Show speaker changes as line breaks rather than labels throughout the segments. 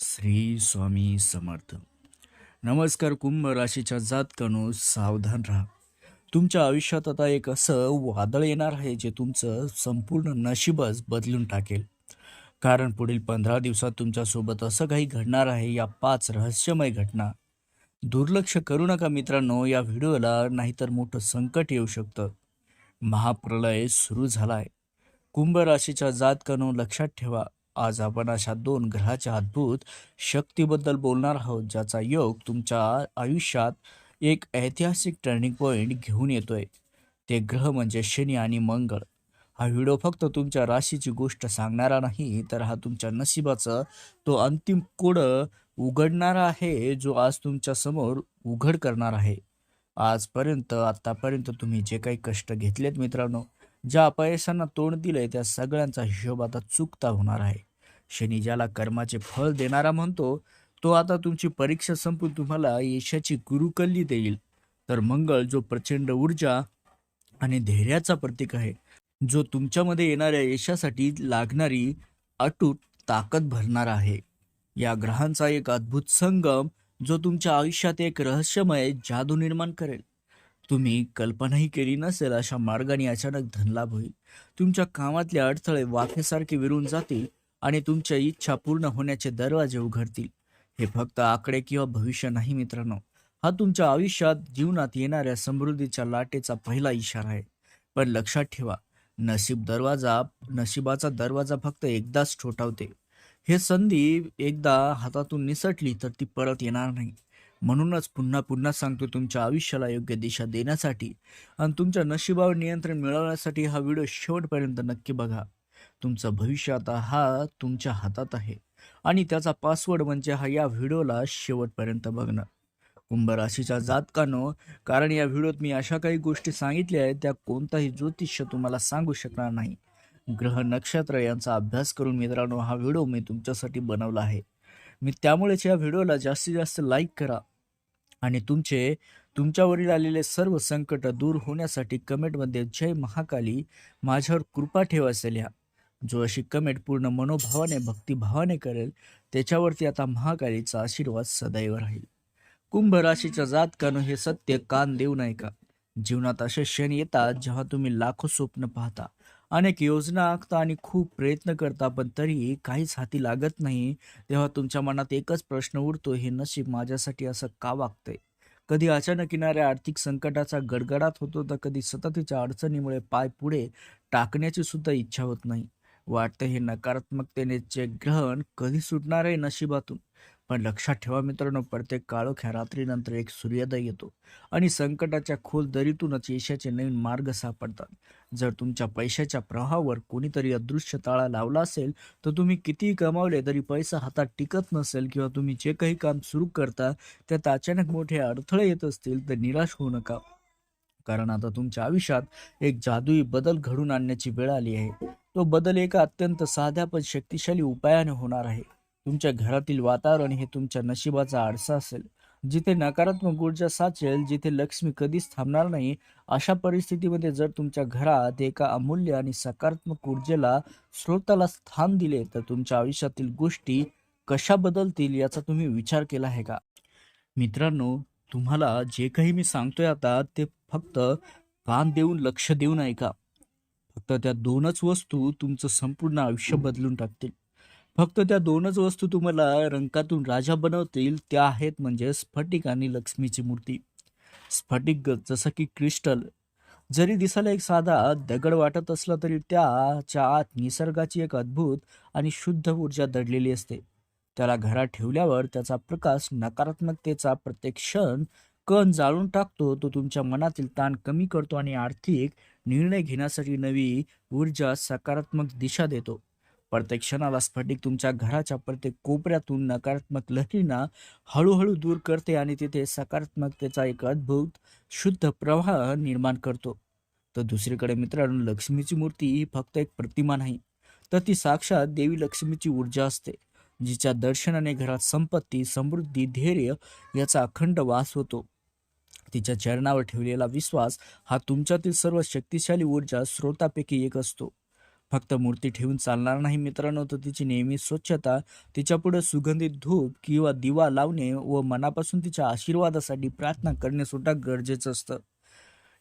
श्री स्वामी समर्थ. नमस्कार कुंभ राशीच्या जातकानो सावधान राहा. तुमच्या आयुष्यात आता एक असं वादळ येणार आहे जे तुमचं संपूर्ण नशीबच बदलून टाकेल. कारण पुढील पंधरा दिवसात तुमच्यासोबत असं काही घडणार आहे या पाच रहस्यमय घटना. दुर्लक्ष करू नका मित्रांनो या व्हिडिओला नाहीतर मोठं संकट येऊ शकतं. महाप्रलय सुरू झालाय. कुंभ राशीच्या जातकानो लक्षात ठेवा. आज आपण अशा दोन ग्रहाच्या अद्भुत शक्तीबद्दल बोलणार आहोत ज्याचा योग तुमच्या आयुष्यात एक ऐतिहासिक टर्निंग पॉईंट घेऊन येतोय. ते ग्रह म्हणजे शनी आणि मंगळ. हा व्हिडिओ फक्त तुमच्या राशीची गोष्ट सांगणारा नाही तर हा तुमच्या नशिबाचं तो अंतिम कोड उघडणारा आहे जो आज तुमच्यासमोर उघड करणार आहे. आजपर्यंत आतापर्यंत तुम्ही जे काही कष्ट घेतलेत मित्रांनो ज्या अपयशांना तोंड दिलंय त्या सगळ्यांचा हिशोब आता चुकता होणार आहे. शनी ज्याला कर्माचे फळ देणारा म्हणतो तो आता तुमची परीक्षा संपून तुम्हाला यशाची गुरुकल्ली देईल. तर मंगळ जो प्रचंड ऊर्जा आणि धैर्याचा प्रतीक आहे जो तुमच्यामध्ये येणाऱ्या यशासाठी लागणारी अटूट ताकद भरणार आहे. या ग्रहांचा एक अद्भुत संगम जो तुमच्या आयुष्यात एक रहस्यमय जादू निर्माण करेल. तुम्ही कल्पनाही केली नसेल अशा मार्गाने अचानक धनलाभ होईल. तुमच्या कामातले अडथळे वाफेसारखे विरून जातील. आणि तुमच्या इच्छा पूर्ण होण्याचे दरवाजे उघडतील. हे फक्त आकडे किंवा भविष्य नाही मित्रांनो. हा तुमच्या आयुष्यात जीवनात येणाऱ्या समृद्धीच्या लाटेचा पहिला इशारा आहे. पण लक्षात ठेवा नशीब दरवाजा नशिबाचा दरवाजा फक्त एकदाच ठोठावते. हे संधी एकदा हातातून निसटली तर ती परत येणार नाही. म्हणूनच पुन्हा पुन्हा सांगतो तुमच्या आयुष्याला योग्य दिशा देण्यासाठी आणि तुमच्या नशिबावर नियंत्रण मिळवण्यासाठी हा व्हिडिओ शेवटपर्यंत नक्की बघा. तुमचं भविष्य आता हा तुमच्या हातात आहे. आणि त्याचा पासवर्ड म्हणजे हा या व्हिडिओला शेवटपर्यंत बघणं. कुंभ राशीचा जातकानो कारण या व्हिडिओत मी अशा काही गोष्टी सांगितल्या आहेत त्या कोणताही ज्योतिष्य तुम्हाला सांगू शकणार नाही. ग्रह नक्षत्र यांचा अभ्यास करून मित्रांनो हा व्हिडिओ मी तुमच्यासाठी बनवला आहे. मी त्यामुळेच या व्हिडिओला जास्तीत जास्त लाईक करा. आणि तुमचे तुमच्यावरील आलेले सर्व संकट दूर होण्यासाठी कमेंटमध्ये जय महाकाली माझ्यावर कृपा ठेवा असेल ह्या जो अशी कमेंट पूर्ण मनोभावाने भक्तिभावाने करेल त्याच्यावरती आता महाकालीचा आशीर्वाद सदैव राहील. कुंभ राशीच्या जातकानं हे सत्य कान देऊ नये का जीवनात असे क्षण येतात जेव्हा तुम्ही लाखो स्वप्न पाहता. अनेक योजना आखता आणि खूप प्रयत्न करता पण तरीही काहीच हाती लागत नाही. तेव्हा तुमच्या मनात एकच प्रश्न उडतो हे नशीब माझ्यासाठी असं का वागतंय? कधी अचानक येणाऱ्या आर्थिक संकटाचा गडगडाट होतो तर कधी सततीच्या अडचणीमुळे पाय पुढे टाकण्याची सुद्धा इच्छा होत नाही. वाटतं हे नकारात्मकतेनेचे ग्रहण कधी सुटणार आहे नशिबातून. पण लक्षात ठेवा मित्रांनो प्रत्येक काळोख्या रात्रीनंतर एक सूर्योदय येतो आणि संकटाच्या खोल दरीतूनच यशाचे नवीन मार्ग सापडतात. जर तुमच्या पैशाच्या प्रवाहावर कोणीतरी अदृश्य ताळा लावला असेल तर तुम्ही कितीही कमावले तरी पैसा हातात टिकत नसेल किंवा तुम्ही जे काही काम सुरू करता त्यात अचानक मोठे अडथळे येत असतील तर निराश होऊ नका. कारण आता तुमच्या आयुष्यात एक जादुई बदल घडून आणण्याची वेळ आली आहे. तो बदल एका अत्यंत साध्या पण शक्तिशाली उपायाने होणार आहे. तुमच्या घरातील वातावरण हे तुमच्या नशिबाचा आरसा असेल. जिथे नकारात्मक ऊर्जा साचेल जिथे लक्ष्मी कधीच थांबणार नाही अशा परिस्थितीमध्ये जर तुमच्या घरात एका अमूल्य आणि सकारात्मक ऊर्जेला स्रोताला स्थान दिले तर तुमच्या आयुष्यातील गोष्टी कशा बदलतील याचा तुम्ही विचार केला आहे का? मित्रांनो तुम्हाला जे काही मी सांगतोय आता ते फक्त कान देऊन लक्ष देऊन ऐका. फक्त त्या दोनच वस्तू तुमचं संपूर्ण आयुष्य बदलून टाकतील. फक्त त्या दोनच वस्तू तुम्हाला रंगातून राजा बनवतील त्या आहेत म्हणजे स्फटिक आणि लक्ष्मीची मूर्ती. स्फटिक जसं की क्रिस्टल. जरी दिसायला एक साधा दगड वाटत असला तरी त्याच्या आत निसर्गाची एक अद्भुत आणि शुद्ध ऊर्जा दडलेली असते. त्याला घरात ठेवल्यावर त्याचा प्रकाश नकारात्मकतेचा प्रत्येक क्षण कण जाळून टाकतो तो तुमच्या मनातील ताण कमी करतो आणि आर्थिक निर्णय घेण्यासाठी नवी ऊर्जा सकारात्मक दिशा देतो. प्रत्येक क्षणाला स्फटिक तुमच्या घराच्या प्रत्येक कोपऱ्यातून नकारात्मक लहरींना हळूहळू दूर करते आणि तिथे सकारात्मकतेचा एक अद्भुत शुद्ध प्रवाह निर्माण करतो. तर दुसरीकडे मित्रांनो लक्ष्मीची मूर्ती ही फक्त एक प्रतिमा नाही तर ती साक्षात देवी लक्ष्मीची ऊर्जा असते जिच्या दर्शनाने घरात संपत्ती समृद्धी धैर्य याचा अखंड वास होतो. तिच्या चरणावर ठेवलेला विश्वास हा तुमच्यातील सर्व शक्तिशाली ऊर्जा स्रोतापैकी एक असतो. फक्त मूर्ती ठेवून चालणार नाही मित्रांनो तर तिची नेहमी स्वच्छता तिच्यापुढे सुगंधित धूप किंवा दिवा लावणे व मनापासून तिच्या आशीर्वादासाठी प्रार्थना करणे सुद्धा गरजेचं असतं.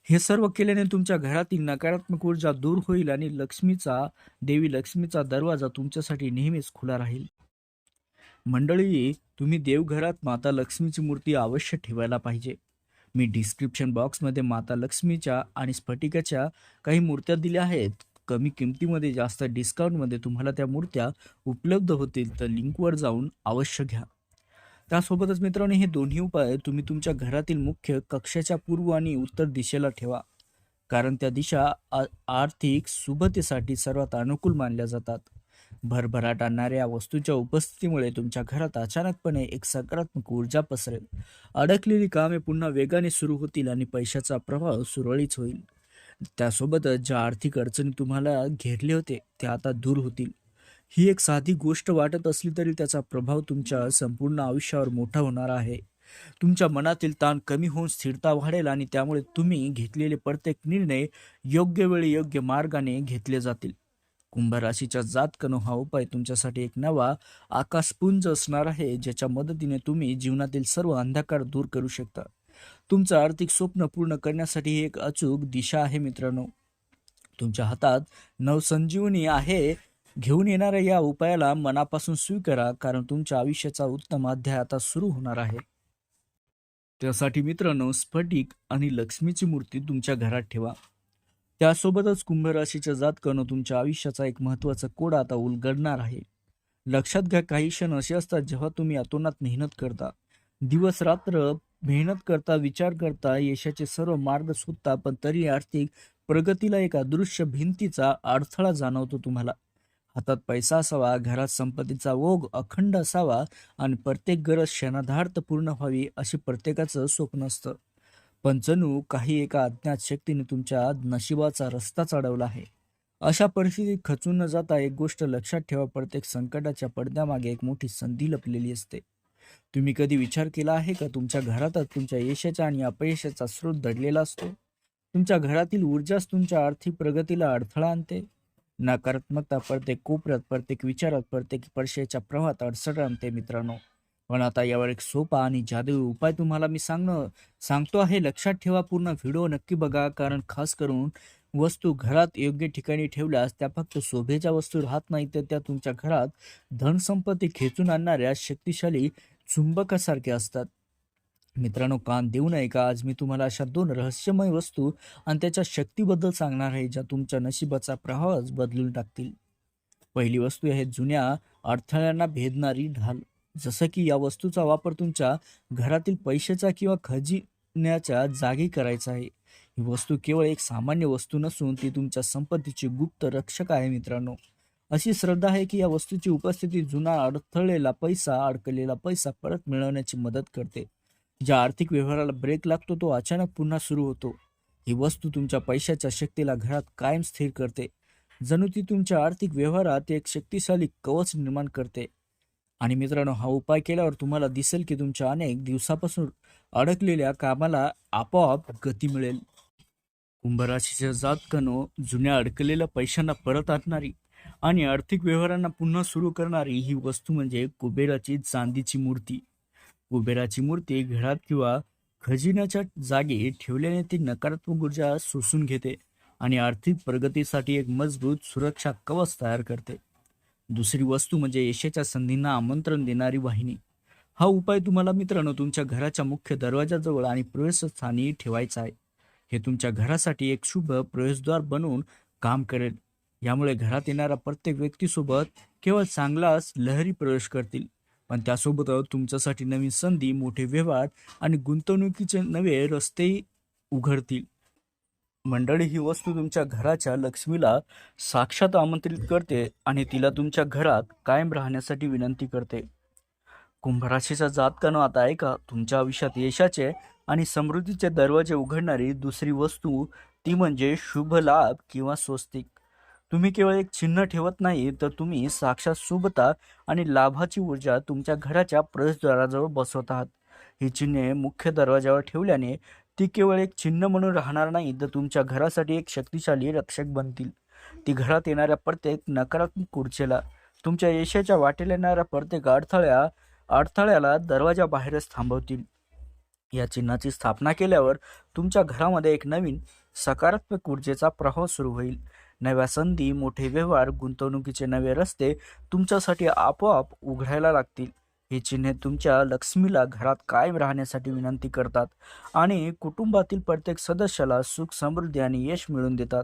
हे सर्व केल्याने तुमच्या घरातील नकारात्मक ऊर्जा दूर होईल आणि लक्ष्मीचा देवी लक्ष्मीचा दरवाजा तुमच्यासाठी नेहमीच खुला राहील. मंडळी तुम्ही देवघरात माता लक्ष्मीची मूर्ती अवश्य ठेवायला पाहिजे. मी डिस्क्रिप्शन बॉक्समध्ये माता लक्ष्मीच्या आणि स्फटिकाच्या काही मूर्त्या दिल्या आहेत. कमी किमतीमध्ये जास्त डिस्काउंटमध्ये तुम्हाला त्या मूर्त्या उपलब्ध होतील तर लिंकवर जाऊन अवश्य घ्या. त्यासोबतच मित्रांनो हे दोन्ही उपाय तुम्ही तुमच्या घरातील मुख्य कक्षाच्या पूर्व आणि उत्तर दिशेला ठेवा. कारण त्या दिशा आर्थिक सुबतेसाठी सर्वात अनुकूल मानल्या जातात. भरभराट आणणाऱ्या वस्तूच्या उपस्थितीमुळे तुमच्या घरात अचानकपणे एक सकारात्मक ऊर्जा पसरेल. अडकलेली कामे पुन्हा वेगाने सुरू होतील आणि पैशाचा प्रवाह सुरळीत होईल. त्यासोबतच ज्या आर्थिक अडचणी तुम्हाला घेरले होते त्या आता दूर होतील. ही एक साधी गोष्ट वाटत असली तरी त्याचा प्रभाव तुमच्या संपूर्ण आयुष्यावर मोठा होणार आहे. तुमच्या मनातील ताण कमी होऊन स्थिरता वाढेल आणि त्यामुळे तुम्ही घेतलेले प्रत्येक निर्णय योग्य वेळी योग्य मार्गाने घेतले जातील. कुंभ राशीच्या जातकनो हा उपाय तुमच्यासाठी एक नवा आकाशपुंज असणार आहे ज्याच्या मदतीने तुम्ही जीवनातील सर्व अंधकार दूर करू शकता. तुमचं आर्थिक स्वप्न पूर्ण करण्यासाठी ही एक अचूक दिशा आहे मित्रांनो. तुमच्या हातात नवसंजीवनी आहे. घेऊन येणाऱ्या या उपायाला मनापासून स्वीकारा कारण तुमच्या आयुष्याचा उत्तम अध्याय आता सुरू होणार आहे. त्यासाठी मित्रांनो स्फटिक आणि लक्ष्मीची मूर्ती तुमच्या घरात ठेवा. त्यासोबतच कुंभ राशीच्या जातकानं तुमच्या आयुष्याचा एक महत्त्वाचा कोड आता उलगडणार आहे. लक्षात घ्या काही क्षण असे असतात जेव्हा तुम्ही अतोनात मेहनत करता. दिवस रात्र मेहनत करता विचार करता यशाचे सर्व मार्ग सुटता पण तरी आर्थिक प्रगतीला एक अदृश्य भिंतीचा अडथळा जाणवतो तुम्हाला. हातात पैसा असावा घरात संपत्तीचा ओघ अखंड असावा आणि प्रत्येक गरज क्षणाधार्थ पूर्ण व्हावी अशी प्रत्येकाचं स्वप्न असतं. पण जणू काही एका अज्ञात शक्तीने तुमच्या नशिबाचा रस्ता चढवला आहे. अशा परिस्थितीत खचून न जाता एक गोष्ट लक्षात ठेवा प्रत्येक संकटाच्या पडद्यामागे एक मोठी संधी लपलेली असते. तुम्ही कधी विचार केला आहे का? तुमच्या घरातच तुमच्या यशाचा आणि अपयशाचा स्रोत दडलेला असतो. तुमच्या घरातील ऊर्जाच तुमच्या आर्थिक प्रगतीला अडथळा आणते. नकारात्मकता प्रत्येक कोपऱ्यात प्रत्येक विचारात प्रत्येक परशेच्या प्रवाहात अडचण आणते मित्रांनो. पण आता यावर एक सोपा आणि जादुई उपाय तुम्हाला मी सांगणं सांगतो आहे. लक्षात ठेवा पूर्ण व्हिडिओ नक्की बघा. कारण खास करून वस्तू घरात योग्य ठिकाणी ठेवल्यास त्या फक्त शोभेच्या वस्तू राहत नाही तर त्या तुमच्या घरात धनसंपत्ती खेचून आणणाऱ्या शक्तिशाली चुंबकासारख्या असतात. मित्रांनो कान देऊ नये का? आज मी तुम्हाला अशा दोन रहस्यमय वस्तू आणि त्याच्या शक्तीबद्दल सांगणार आहे ज्या तुमच्या नशिबाचा प्रवाहच बदलून टाकतील. पहिली वस्तू आहे जुन्या अडथळ्यांना भेदणारी ढाल जसं की या वस्तूचा वापर तुमच्या घरातील पैशाचा किंवा खजिन्याच्या जागी करायचा आहे. ही वस्तू केवळ एक सामान्य वस्तू नसून ती तुमच्या संपत्तीची गुप्त रक्षक आहे मित्रांनो. अशी श्रद्धा आहे की या वस्तूची उपस्थिती जुना अडथळलेला पैसा अडकलेला पैसा परत मिळवण्याची मदत करते. ज्या आर्थिक व्यवहाराला ब्रेक लागतो तो अचानक पुन्हा सुरू होतो. ही वस्तू तुमच्या पैशाच्या शक्तीला घरात कायम स्थिर करते. जणू ती तुमच्या आर्थिक व्यवहारात एक शक्तिशाली कवच निर्माण करते. आणि मित्रांनो हा उपाय केल्यावर तुम्हाला दिसेल की तुमच्या अनेक दिवसापासून अडकलेल्या कामाला आपोआप गती मिळेल. कुंभराशीच्या जातकनो जुन्या अडकलेल्या पैशांना परत आणणारी आणि आर्थिक व्यवहारांना पुन्हा सुरू करणारी ही वस्तू म्हणजे कुबेराची चांदीची मूर्ती. कुबेराची मूर्ती घरात किंवा खजिन्याच्या जागी ठेवल्याने ती नकारात्मक ऊर्जा शोषून घेते आणि आर्थिक प्रगतीसाठी एक मजबूत सुरक्षा कवच तयार करते. दुसरी वस्तू म्हणजे यशाच्या संधींना आमंत्रण देणारी वाहिनी. हा उपाय तुम्हाला मित्रांनो तुमच्या घराच्या मुख्य दरवाजाजवळ आणि प्रवेशस्थानी ठेवायचा आहे. हे तुमच्या घरासाठी एक शुभ प्रवेशद्वार बनवून काम करेल. यामुळे घरात येणाऱ्या प्रत्येक व्यक्तीसोबत केवळ चांगलाच लहरी प्रवेश करतील. पण त्यासोबतच तुमच्यासाठी नवीन संधी मोठे व्यवहार आणि गुंतवणुकीचे नवे रस्तेही उघडतील. मंडळी ही वस्तू तुमच्या घराच्या लक्ष्मीला साक्षात आमंत्रित करते आणि तिला तुमच्या घरात कायम राहण्यासाठी विनंती करते. कुंभराशीचा जातकानं आता ऐका तुमच्या आयुष्यात यशाचे आणि समृद्धीचे दरवाजे उघडणारी दुसरी वस्तू ती म्हणजे शुभ लाभ किंवा स्वस्तिक. तुम्ही केवळ एक चिन्ह ठेवत नाही तर तुम्ही साक्षात शुभता आणि लाभाची ऊर्जा तुमच्या घराच्या प्रवेशद्वाराजवळ बसवत आहात. ही चिन्हे मुख्य दरवाजावर ठेवल्याने ती केवळ एक चिन्ह म्हणून राहणार नाही तर तुमच्या घरासाठी एक शक्तिशाली रक्षक बनतील. ती घरात येणाऱ्या प्रत्येक नकारात्मक कुर्चेला तुमच्या यशाच्या वाटेला येणाऱ्या प्रत्येक अडथळ्या अडथळ्याला दरवाजा बाहेरच थांबवतील. या चिन्हाची स्थापना केल्यावर तुमच्या घरामध्ये एक नवीन सकारात्मक ऊर्जेचा प्रवाह सुरू होईल. नव्या संधी मोठे व्यवहार गुंतवणुकीचे नवे रस्ते तुमच्यासाठी आपोआप उघडायला लागतील. ही चिन्हे तुमच्या लक्ष्मीला घरात कायम राहण्यासाठी विनंती करतात आणि कुटुंबातील प्रत्येक सदस्याला सुख समृद्धी आणि यश मिळवून देतात.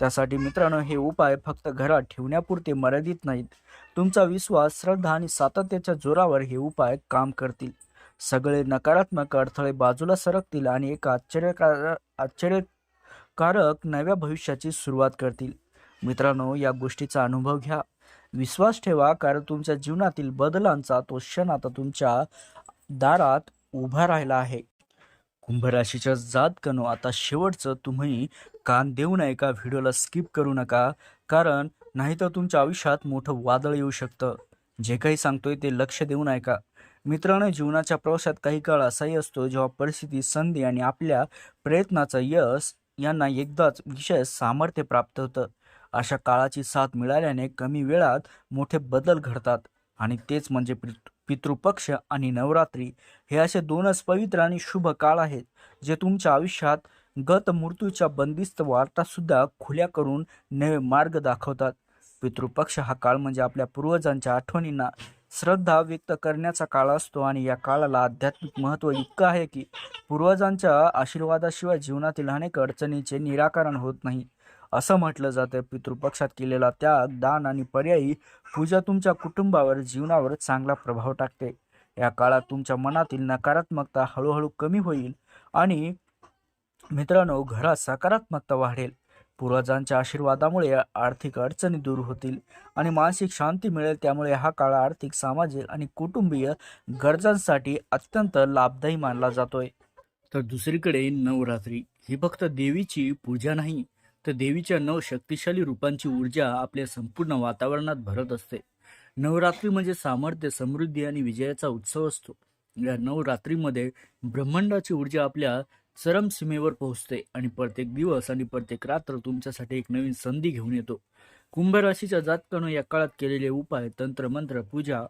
त्यासाठी मित्रांनो हे उपाय फक्त घरात ठेवण्यापुरते मर्यादित नाहीत. तुमचा विश्वास श्रद्धा आणि सातत्याच्या जोरावर हे उपाय काम करतील. सगळे नकारात्मक अडथळे बाजूला सरकतील आणि एक आश्चर्यकार आश्चर्यकारक नव्या भविष्याची सुरुवात करतील. मित्रांनो या गोष्टीचा अनुभव घ्या. विश्वास ठेवा कारण तुमच्या जीवनातील बदलांचा तो क्षण आता तुमच्या दारात उभा राहिला आहे. कुंभ राशीच्या आता शेवटचं तुम्ही कान देऊ नये का? व्हिडिओला स्किप करू नका कारण नाहीतर तुमच्या आयुष्यात मोठं वादळ येऊ शकतं. जे काही सांगतोय ते लक्ष देऊ नये का? मित्रांनो जीवनाच्या प्रवासात काही काळ असाही असतो जेव्हा परिस्थिती संधी आणि आपल्या प्रयत्नाचं यश यांना एकदाच विशेष सामर्थ्य प्राप्त होतं. अशा काळाची साथ मिळाल्याने कमी वेळात मोठे बदल घडतात. आणि तेच म्हणजे पितृ- पितृपक्ष आणि नवरात्री हे असे दोनच पवित्र आणि शुभ काळ आहेत जे तुमच्या आयुष्यात गत मृत्यूच्या बंदिस्त वार्तासुद्धा खुल्या करून नवे मार्ग दाखवतात. पितृपक्ष हा काळ म्हणजे आपल्या पूर्वजांच्या आठवणींना श्रद्धा व्यक्त करण्याचा काळ असतो आणि या काळाला आध्यात्मिक महत्त्व इतकं आहे की पूर्वजांच्या आशीर्वादाशिवाय जीवनातील अनेक अडचणीचे निराकरण होत नाही. असं म्हटलं जातं पितृपक्षात केलेला त्याग दान आणि पर्यायी पूजा तुमच्या कुटुंबावर जीवनावर चांगला प्रभाव टाकते. या काळात तुमच्या मनातील नकारात्मकता हळूहळू कमी होईल आणि मित्रांनो घरात सकारात्मकता वाढेल. पूर्वजांच्या आशीर्वादामुळे आर्थिक अडचणी दूर होतील आणि मानसिक शांती मिळेल. त्यामुळे हा काळ आर्थिक सामाजिक आणि कुटुंबीय गरजांसाठी अत्यंत लाभदायी मानला जातोय. तर दुसरीकडे नवरात्री. ही फक्त देवीची पूजा नाही तर देवीच्या नऊ शक्तिशाली रूपांची ऊर्जा आपल्या संपूर्ण वातावरणात भरत असते. नवरात्री म्हणजे सामर्थ्य समृद्धी आणि विजयाचा उत्सव असतो. या नवरात्रीमध्ये ब्रह्मांडाची ऊर्जा आपल्या चरम सीमेवर पोहोचते आणि प्रत्येक दिवस आणि प्रत्येक रात्र तुमच्यासाठी एक नवीन संधी घेऊन येतो. कुंभ राशीच्या जातकानं या काळात केलेले उपाय तंत्रमंत्र पूजा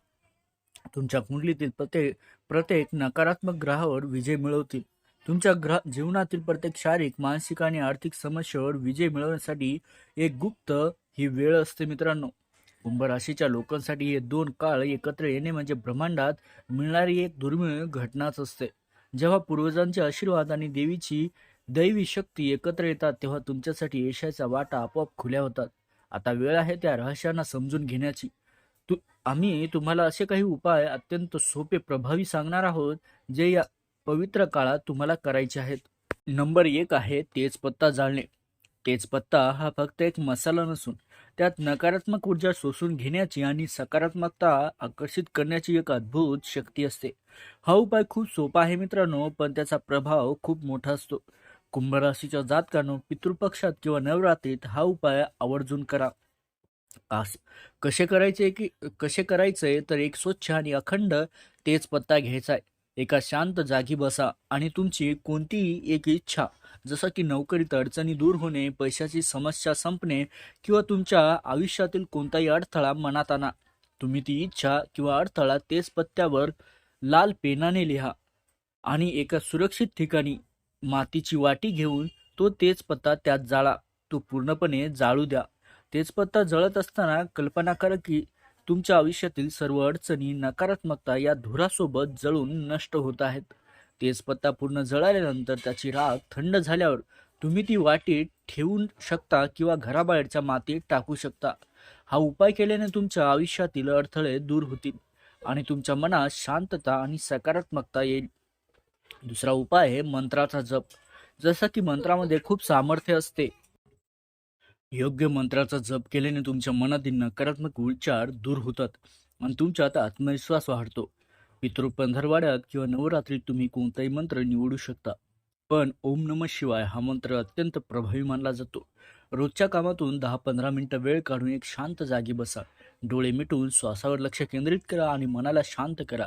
तुमच्या कुंडलीतील प्रत्येक प्रत्येक नकारात्मक ग्रहावर विजय मिळवतील. तुमच्या ग्रह जीवनातील प्रत्येक शारीरिक मानसिक आणि आर्थिक समस्येवर विजय मिळवण्यासाठी एक गुप्त ही वेळ असते मित्रांनो. कुंभ राशीच्या लोकांसाठी हे दोन काळ एकत्र येणे म्हणजे ब्रह्मांडात मिळणारी एक दुर्मिळ घटनाच असते. जेव्हा पूर्वजांचे आशीर्वाद आणि देवीची दैवी शक्ती एकत्र येतात तेव्हा तुमच्यासाठी यशाचा वाटा आपोआप खुल्या होतात. आता वेळ आहे त्या रहस्यांना समजून घेण्याची. तु आम्ही तुम्हाला असे काही उपाय अत्यंत सोपे प्रभावी सांगणार आहोत जे या पवित्र काळात तुम्हाला करायचे आहेत. नंबर एक आहे तेजपत्ता जाळणे. तेजपत्ता हा फक्त एक मसाला नसून त्यात नकारात्मक ऊर्जा शोषून घेण्याची आणि सकारात्मकता आकर्षित करण्याची एक अद्भुत शक्ती असते. हा उपाय खूप सोपा आहे मित्रांनो पण त्याचा प्रभाव खूप मोठा असतो. कुंभ राशीच्या जातकानं पितृपक्षात किंवा नवरात्रीत हा उपाय आवर्जून करा. आस कसे करायचे की कसे करायचे तर एक स्वच्छ आणि अखंड तेजपत्ता घ्यायचा आहे. एका शांत जागी बसा आणि तुमची कोणतीही एक इच्छा जसं की नोकरीत अडचणी दूर होणे पैशाची समस्या संपणे किंवा तुमच्या आयुष्यातील कोणताही अडथळा मनात आणा. तुम्ही ती इच्छा किंवा अडथळा तेच पत्त्यावर लाल पेनाने लिहा आणि एका सुरक्षित ठिकाणी मातीची वाटी घेऊन तो तेच पत्ता त्यात जाळा. तो पूर्णपणे जाळू द्या. तेजपत्ता जळत असताना कल्पना करा की तुमच्या आयुष्यातील सर्व अडचणी नकारात्मकता या धुरासोबत जळून नष्ट होत आहेत. तेजपत्ता पूर्ण जळाल्यानंतर त्याची राख थंड झाल्यावर तुम्ही ती वाटीत ठेवू शकता किंवा घराबाहेरच्या मातीत टाकू शकता. हा उपाय केल्याने तुमच्या आयुष्यातील अडथळे दूर होतील आणि तुमच्या मनात शांतता आणि सकारात्मकता येईल. दुसरा उपाय आहे मंत्राचा जप. जसं की मंत्रामध्ये खूप सामर्थ्य असते योग्य मंत्राचा जप केल्याने तुमच्या मनातील नकारात्मक विचार दूर होतात आणि तुमच्यात आत्मविश्वास वाढतो. पितृपंधरवाड्यात किंवा नवरात्रीत तुम्ही कोणताही मंत्र निवडू शकता. पण ओम नम शिवाय हा मंत्र अत्यंत प्रभावी मानला जातो. रोजच्या कामातून दहा पंधरा मिनिटं वेळ काढून एक शांत जागी बसा. डोळे मिटून श्वासावर लक्ष केंद्रित करा आणि मनाला शांत करा.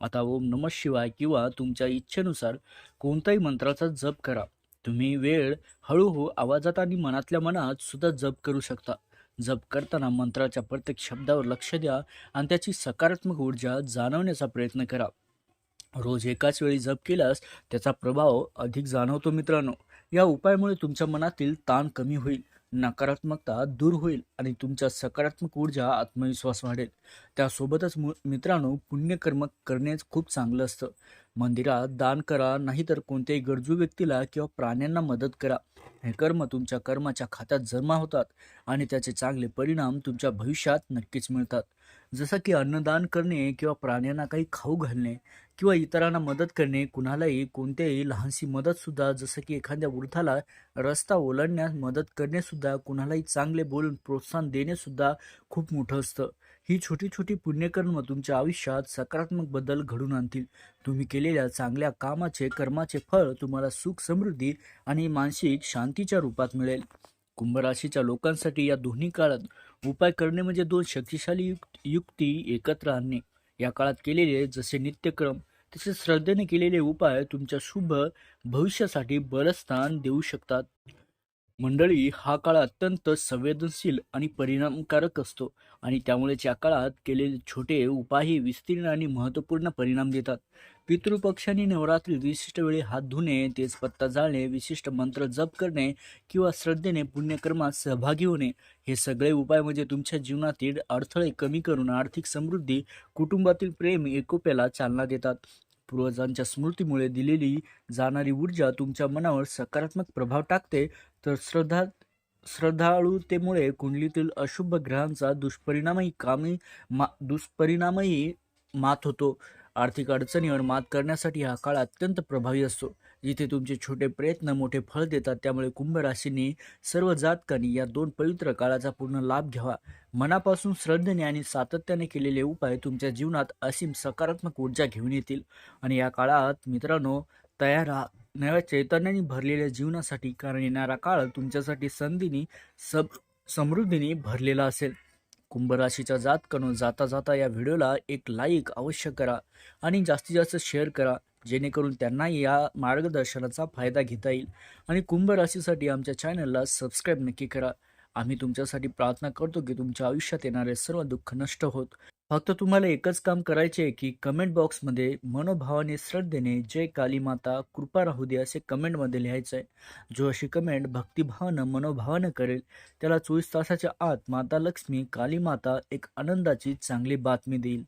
आता ओम नम शिवाय किंवा तुमच्या इच्छेनुसार कोणत्याही मंत्राचा जप करा. तुम्ही वेळ हळूहळू आवाजात आणि मनातल्या मनात सुद्धा जप करू शकता. जप करताना मंत्राच्या प्रत्येक शब्दावर लक्ष द्या आणि त्याची सकारात्मक ऊर्जा जाणवण्याचा प्रयत्न करा. रोज एकाच वेळी जप केल्यास त्याचा प्रभाव अधिक जाणवतो मित्रांनो. या उपायामुळे तुमच्या मनातील ताण कमी होईल नकारात्मकता दूर होईल आणि तुमच्या सकारात्मक ऊर्जा आत्मविश्वास वाढेल. त्यासोबतच मित्रांनो पुण्यकर्म करणे खूप चांगलं असतं. मंदिरात दान करा नाहीतर कोणत्याही गरजू व्यक्तीला किंवा प्राण्यांना मदत करा. हे कर्म तुमच्या कर्माच्या खात्यात जमा होतात आणि त्याचे चांगले परिणाम तुमच्या भविष्यात नक्कीच मिळतात. जसं की अन्नदान करणे किंवा प्राण्यांना काही खाऊ घालणे किंवा इतरांना मदत करणे कुणालाही कोणत्याही लहानशी मदतसुद्धा जसं की एखाद्या वृद्धाला रस्ता ओलांडण्यास मदत करणेसुद्धा कुणालाही चांगले बोलून प्रोत्साहन देणेसुद्धा खूप मोठं असतं. ही छोटी छोटी पुण्यकर्म तुमच्या आयुष्यात सकारात्मक बदल घडून आणतील. तुम्ही केलेल्या चांगल्या कामाचे कर्माचे फळ तुम्हाला सुख समृद्धी आणि मानसिक शांतीच्या रूपात मिळेल. कुंभराशीच्या लोकांसाठी या दोन्ही काळात उपाय करणे म्हणजे दोन शक्तिशाली युक्त युक्ती एकत्र आणणे. या काळात केलेले जसे नित्यक्रम तसे श्रद्धेने केलेले उपाय तुमच्या शुभ भविष्यासाठी बलस्थान देऊ शकतात. मंडळी हा काळ अत्यंत संवेदनशील आणि परिणामकारक असतो आणि त्यामुळेच या काळात केलेले छोटे उपायही विस्तीर्ण आणि महत्त्वपूर्ण परिणाम देतात. पितृपक्षाने नवरात्री विशिष्ट वेळी हात धुणे तेजपत्ता जाळणे विशिष्ट मंत्र जप करणे किंवा श्रद्धेने पुण्यकर्मात सहभागी होणे हे सगळे उपाय म्हणजे तुमच्या जीवनातील अडथळे कमी करून आर्थिक समृद्धी कुटुंबातील प्रेम एकोप्याला चालना देतात. पूर्वजांच्या स्मृतीमुळे दिलेली जाणारी ऊर्जा तुमच्या मनावर सकारात्मक प्रभाव टाकते. तर श्रद्धा श्रद्धाळूतेमुळे कुंडलीतील अशुभ ग्रहांचा दुष्परिणामही कामी मा दुष्परिणामही मात होतो. आर्थिक अडचणीवर मात करण्यासाठी हा काळ अत्यंत प्रभावी असतो. जिथे तुमचे छोटे प्रयत्न मोठे फळ देतात. त्यामुळे कुंभ राशींनी सर्व जातकांनी या दोन पवित्र काळाचा पूर्ण लाभ घ्यावा. मनापासून श्रद्धेने आणि सातत्याने केलेले उपाय तुमच्या जीवनात असीम सकारात्मक ऊर्जा घेऊन येतील. आणि या काळात मित्रांनो तयार राहा. नव्या चैतन्याने भरलेल्या जीवनासाठी कारण येणारा काळ तुमच्यासाठी संधीनी सब समृद्धीने भरलेला असेल. कुंभ राशीच्या जातकनो जाता जाता या व्हिडिओला एक लाईक अवश्य करा. आणि जास्तीत जास्त शेअर करा. जेणेकरून त्यांना या मार्गदर्शनाचा फायदा घेता येईल. आणि कुंभ राशीसाठी आमच्या चॅनलला सबस्क्राईब नक्की करा. आम्ही तुमच्यासाठी प्रार्थना करतो की तुमच्या आयुष्यात येणारे सर्व दुःख नष्ट होत. फक्त तुम्हाला एकच काम करायचे आहे की कमेंट बॉक्समध्ये मनोभावाने श्रद्धेने जय काली माता कृपा राहू दे असे कमेंटमध्ये लिहायचं आहे जो अशी कमेंट भक्तिभावानं मनोभावानं करेल त्याला चोवीस तासाच्या आत माता लक्ष्मी काली माता एक आनंदाची चांगली बातमी देईल.